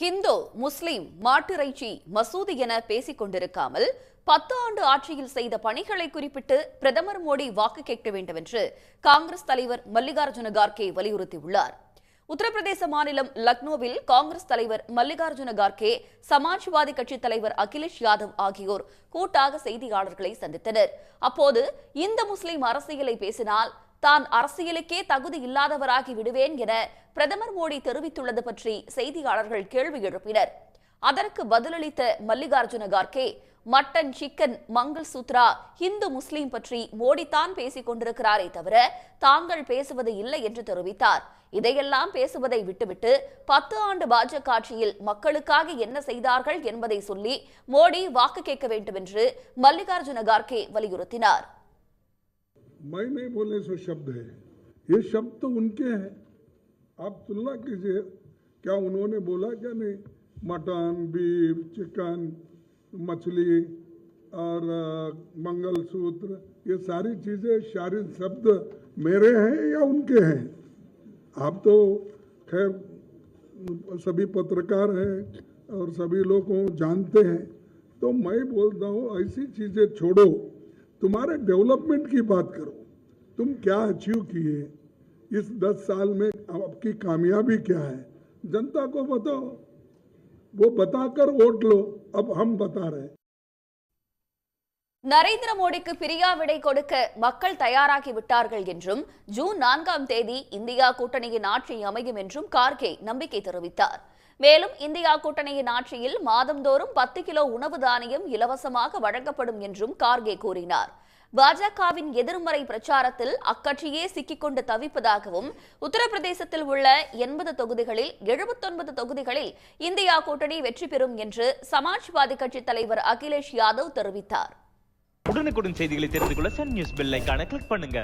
ஹிந்து முஸ்லிம் மாட்டிறைச்சி மசூதி என பேசிக் கொண்டிருக்காமல் பத்து ஆண்டு ஆட்சியில் செய்த பணிகளை குறிப்பிட்டு பிரதமர் மோடி வாக்கு கேட்க வேண்டும் என்று காங்கிரஸ் தலைவர் மல்லிகார்ஜுன கார்கே வலியுறுத்தியுள்ளார். உத்தரப்பிரதேச மாநிலம் லக்னோவில் காங்கிரஸ் தலைவர் மல்லிகார்ஜுன கார்கே சமாஜ்வாதி கட்சி தலைவர் அகிலேஷ் யாதவ் ஆகியோர் கூட்டாக செய்தியாளர்களை சந்தித்தனர். அப்போது இந்த முஸ்லிம் அரசியலை பேசினால் தான் அரசியலுக்கே தகுதி இல்லாதவராகி விடுவேன் என பிரதமர் மோடி தெரிவித்துள்ளது பற்றி செய்தியாளர்கள் கேள்வி எழுப்பினர். அதற்கு பதிலளித்த Mallikarjuna Kharge mutton chicken mangalsutra Hindu Muslim பற்றி மோடி தான் பேசிக் கொண்டிருக்கிறாரே தவிர தாங்கள் பேசுவது இல்லை என்று தெரிவித்தார். இதையெல்லாம் பேசுவதை விட்டுவிட்டு பத்து ஆண்டு பாஜக ஆட்சியில் மக்களுக்காக என்ன செய்தார்கள் என்பதை சொல்லி மோடி வாக்கு கேட்க வேண்டும் என்று மல்லிகார்ஜுன கார்கே வலியுறுத்தினார். मैं नहीं बोले सो शब्द है। ये शब्द तो उनके हैं। आप तुलना कीजिए, क्या उन्होंने बोला क्या नहीं? मटन, बीफ, चिकन, मछली और मंगलसूत्र, ये सारी चीज़ें सारे शब्द मेरे हैं या उनके हैं? आप तो खैर, सभी पत्रकार हैं और सभी लोग जानते हैं। तो मैं बोलता हूँ, ऐसी चीज़ें छोड़ो। तुम्हारे डेवलपमेंट की बात करो तुम क्या अचीव किए इस दस साल में आपकी कामयाबी क्या है जनता को बताओ वो बताकर वोट लो अब हम बता रहे हैं நரேந்திர மோடிக்கு பிரியா விடை கொடுக்க மக்கள் தயாராகி விட்டார்கள் என்றும் ஜூன் நான்காம் தேதி இந்தியா கூட்டணியின் ஆட்சி அமையும் என்றும் கார்கே நம்பிக்கை தெரிவித்தார் மேலும் இந்தியா கூட்டணியின் ஆட்சியில் மாதந்தோறும் பத்து கிலோ உணவு தானியம் இலவசமாக வழங்கப்படும் என்றும் கார்கே கூறினார். பாஜகவின் எதிர்மறை பிரச்சாரத்தில் அக்கட்சியே சிக்கிக்கொண்டு தவிப்பதாகவும் உத்தரப்பிரதேசத்தில் உள்ள எண்பது தொகுதிகளில் எழுபத்தொன்பது தொகுதிகளில் இந்தியா கூட்டணி வெற்றி பெறும் என்று சமாஜ்வாதி கட்சி தலைவர் அகிலேஷ் யாதவ் தெரிவித்தார். உடனுக்குடன் செய்திகளை தெரிந்து கொள்ள சன் நியூஸ் பெல் கிளிக் பண்ணுங்க.